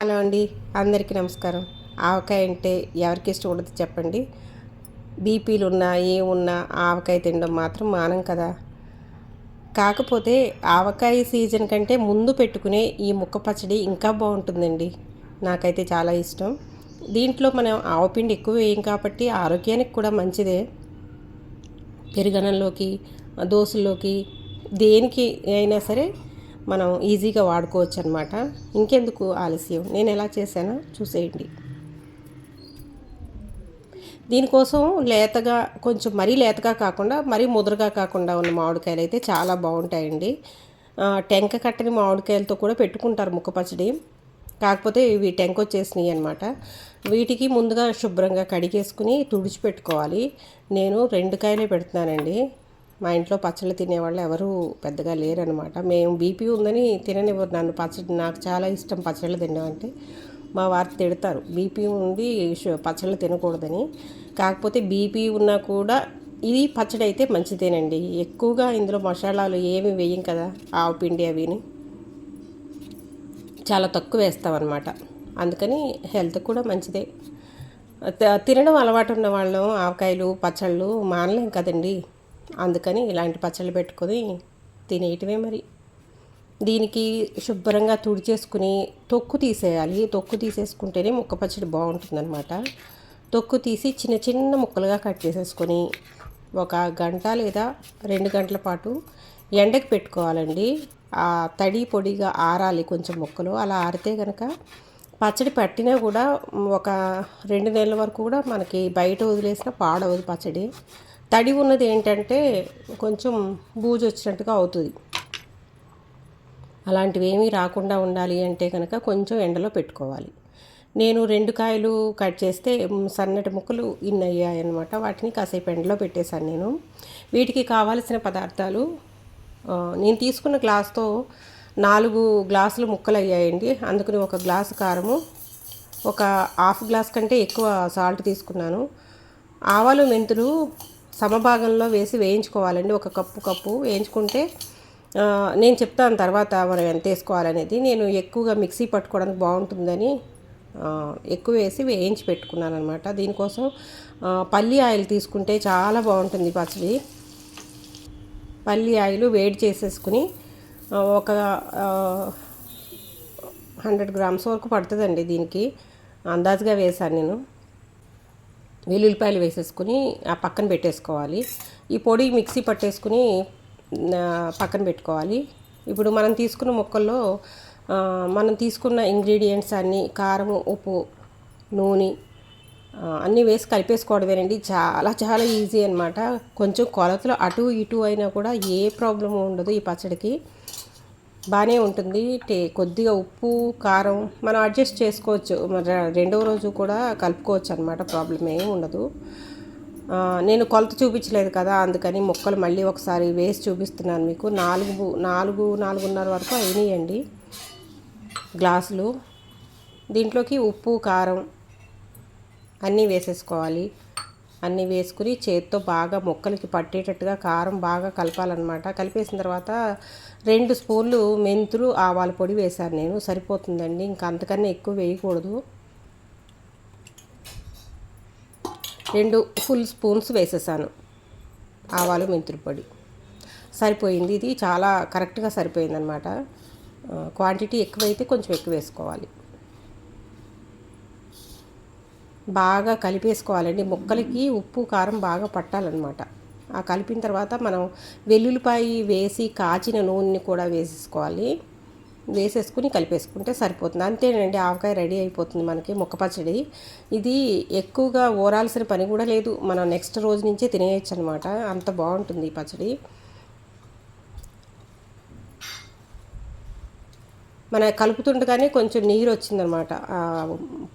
Hello అండి అందరికీ నమస్కారం. ఆవకాయ అంటే ఎవరికి ఇష్టం ఉండదు చెప్పండి. బీపీలు ఉన్నా ఏమున్నా ఆవకాయ తినడం మాత్రం మానం కదా. కాకపోతే ఆవకాయ సీజన్ కంటే ముందు పెట్టుకునే ఈ ముక్క పచ్చడి ఇంకా బాగుంటుందండి. నాకైతే చాలా ఇష్టం. దీంట్లో మనం ఆవపిండి ఎక్కువ వేయం కాబట్టి ఆరోగ్యానికి కూడా మంచిదే. పెరుగనంలోకి దోశల్లోకి దేనికి అయినా సరే మనం ఈజీగా వాడుకోవచ్చు అనమాట ఇంకెందుకు ఆలస్యం? నేను ఎలా చేశానో చూసేయండి. దీనికోసం లేతగా కొంచెం మరీ లేతగా కాకుండా మరీ ముదురుగా కాకుండా ఉన్న మామిడికాయలు అయితే చాలా బాగుంటాయండి. టెంక కట్టని మామిడికాయలతో కూడా పెట్టుకుంటారు ముక్క పచ్చడి. కాకపోతే ఇవి టెంక వచ్చేసినాయి అనమాట వీటికి ముందుగా శుభ్రంగా కడిగేసుకుని తుడిచిపెట్టుకోవాలి. నేను రెండు కాయలే పెడుతున్నానండి. మా ఇంట్లో పచ్చళ్ళు తినేవాళ్ళు ఎవరు పెద్దగా లేరనమాట మేము బీపీ ఉందని తిననివ్వరు నన్ను. పచ్చడి నాకు చాలా ఇష్టం పచ్చళ్ళు తినడం మా వారు తిడతారు బీపీ ఉంది పచ్చళ్ళు తినకూడదని. కాకపోతే బీపీ ఉన్నా కూడా ఇది పచ్చడి అయితే మంచిదేనండి. ఎక్కువగా ఇందులో మసాలాలు ఏమి వేయం కదా ఆవు పిండి అవిని. చాలా తక్కువ వేస్తామన్నమాట. అందుకని హెల్త్ కూడా మంచిదే. తినడం అలవాటు ఉన్న వాళ్ళం ఆవకాయలు పచ్చళ్ళు మానలేం కదండి. అందుకని ఇలాంటి పచ్చళ్ళు పెట్టుకొని తినేయటమే మరి. దీనికి శుభ్రంగా తుడిచేసుకుని తొక్కు తీసేయాలి. తొక్కు తీసేసుకుంటేనే ముక్క పచ్చడి బాగుంటుందన్నమాట. తొక్కు తీసి చిన్న చిన్న ముక్కలుగా కట్ చేసేసుకొని ఒక గంట లేదా రెండు గంటల పాటు ఎండకు పెట్టుకోవాలండి. ఆ తడి పొడిగా ఆరాలి కొంచెం ముక్కలు. అలా ఆరితే కనుక పచ్చడి పట్టినా కూడా ఒక రెండు నెలల వరకు కూడా మనకి బయట వదిలేసిన పాడవదు పచ్చడి. తడి ఉన్నది ఏంటంటే కొంచెం బూజు వచ్చినట్టుగా అవుతుంది. అలాంటివి ఏమీ రాకుండా ఉండాలి అంటే కనుక కొంచెం ఎండలో పెట్టుకోవాలి. నేను రెండు కాయలు కట్ చేస్తే సన్నటి ముక్కలు ఇన్ అయ్యాయన్నమాట. వాటిని కాసేపు ఎండలో పెట్టేశాను నేను. వీటికి కావాల్సిన పదార్థాలు నేను తీసుకున్న గ్లాస్తో నాలుగు గ్లాసులు ముక్కలు అయ్యాయండి. అందుకని ఒక గ్లాసు కారము ఒక హాఫ్ గ్లాస్ కంటే ఎక్కువ సాల్ట్ తీసుకున్నాను. ఆవాలు మెంతులు సమభాగంలో వేసి వేయించుకోవాలండి. ఒక కప్పు కప్పు వేయించుకుంటే నేను చెప్తాను తర్వాత మనం ఎంత వేసుకోవాలనేది. నేను ఎక్కువగా మిక్సీ పట్టుకోవడానికి బాగుంటుందని ఎక్కువ వేసి వేయించి పెట్టుకున్నాను అనమాట దీనికోసం పల్లి ఆయిల్ తీసుకుంటే చాలా బాగుంటుంది పచ్చడి. పల్లి ఆయిల్ వేడి చేసేసుకుని ఒక హండ్రెడ్ గ్రామ్స్ వరకు పడుతుందండి దీనికి. అందాజుగా వేశాను నేను. వెల్లుల్లిపాయలు వేసేసుకుని ఆ పక్కన పెట్టేసుకోవాలి. ఈ పొడి మిక్సీ పట్టేసుకుని పక్కన పెట్టుకోవాలి. ఇప్పుడు మనం తీసుకున్న ముక్కల్లో మనం తీసుకున్న ఇంగ్రీడియంట్స్ అన్నీ కారం ఉప్పు నూనె అన్నీ వేసి కలిపేసుకోవడమేనండి. చాలా చాలా ఈజీ అనమాట కొంచెం కొలతలు అటు ఇటు అయినా కూడా ఏ ప్రాబ్లం ఉండదు ఈ పచ్చడికి. బాగానే ఉంటుంది. టే కొద్దిగా ఉప్పు కారం మనం అడ్జస్ట్ చేసుకోవచ్చు. రెండవ రోజు కూడా కలుపుకోవచ్చు అనమాట ప్రాబ్లం ఏమి ఉండదు నేను కొలత చూపించలేదు కదా అందుకని మొక్కలు మళ్ళీ ఒకసారి వేసి చూపిస్తున్నాను మీకు. నాలుగు నాలుగు నాలుగున్నర వరకు అయినాయండి గ్లాసులు. దీంట్లోకి ఉప్పు కారం అన్నీ వేసేసుకోవాలి. అన్నీ వేసుకుని చేతితో బాగా ముక్కలకి పట్టేటట్టుగా కారం బాగా కలపాలన్నమాట. కలిపేసిన తర్వాత రెండు స్పూన్లు మెంతులు ఆవాల పొడి వేశాను నేను. సరిపోతుందండి. ఇంకా అంతకన్నా ఎక్కువ వేయకూడదు. రెండు ఫుల్ స్పూన్స్ వేసేసాను. ఆవాలు మెంతులు పొడి. సరిపోయింది. ఇది చాలా కరెక్ట్గా సరిపోయిందనమాట క్వాంటిటీ ఎక్కువైతే కొంచెం ఎక్కువ వేసుకోవాలి. బాగా కలిపేసుకోవాలండి. ముక్కలకి ఉప్పు కారం బాగా పట్టాలన్నమాట. ఆ కలిపిన తర్వాత మనం వెల్లుల్లిపాయ వేసి కాచిన నూనెని కూడా వేసేసుకోవాలి. వేసేసుకుని కలిపేసుకుంటే సరిపోతుంది. అంతేనండి ఆవకాయ రెడీ అయిపోతుంది మనకి ముక్క పచ్చడి. ఇది ఎక్కువగా ఊరాల్సిన పని కూడా లేదు. మనం నెక్స్ట్ రోజు నుంచే తినేయచ్చు అనమాట అంత బాగుంటుంది ఈ పచ్చడి. మన కలుపుతుండగానే కొంచెం నీరు వచ్చిందనమాట.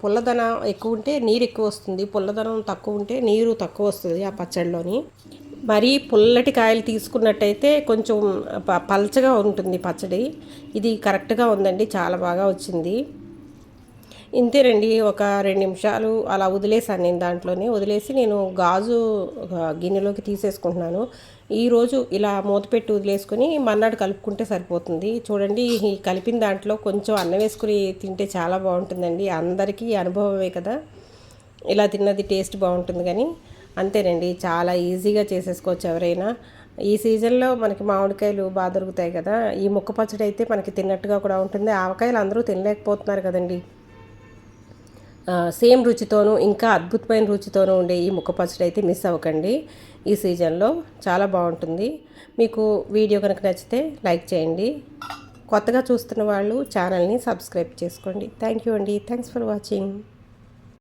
పుల్లదనం ఎక్కువ ఉంటే నీరు ఎక్కువ వస్తుంది పుల్లదనం తక్కువ ఉంటే నీరు తక్కువ వస్తుంది ఆ పచ్చడిలోని. మరీ పుల్లటి కాయలు తీసుకున్నట్టయితే కొంచెం పల్చగా ఉంటుంది పచ్చడి. ఇది కరెక్ట్గా ఉందండి చాలా బాగా వచ్చింది. ఇంతేనండి ఒక రెండు నిమిషాలు అలా వదిలేసాను నేను దాంట్లోనే. వదిలేసి నేను గాజు గిన్నెలోకి తీసేసుకుంటున్నాను. ఈరోజు ఇలా మూత పెట్టి వదిలేసుకొని మన్నాడు కలుపుకుంటే సరిపోతుంది. చూడండి ఈ కలిపిన దాంట్లో కొంచెం అన్నం వేసుకుని తింటే చాలా బాగుంటుందండి. అందరికీ అనుభవమే కదా. ఇలా తిన్నది టేస్ట్ బాగుంటుంది కానీ. అంతేనండి చాలా ఈజీగా చేసేసుకోవచ్చు ఎవరైనా. ఈ సీజన్లో మనకి మామిడికాయలు బాగా దొరుకుతాయి కదా. ఈ ముక్క పచ్చడి అయితే మనకి తిన్నట్టుగా కూడా ఉంటుంది. ఆవకాయలు అందరూ తినలేకపోతున్నారు కదండి. సేమ్ రుచితోనూ ఇంకా అద్భుతమైన రుచితోనూ ఉండే ఈ ముక్క పచ్చడి అయితే మిస్ అవ్వకండి. ఈ సీజన్లో చాలా బాగుంటుంది. మీకు వీడియో కనుక నచ్చితే లైక్ చేయండి. కొత్తగా చూస్తున్న వాళ్ళు ఛానల్ని సబ్స్క్రైబ్ చేసుకోండి. థ్యాంక్ యూ అండి. Thanks for watching.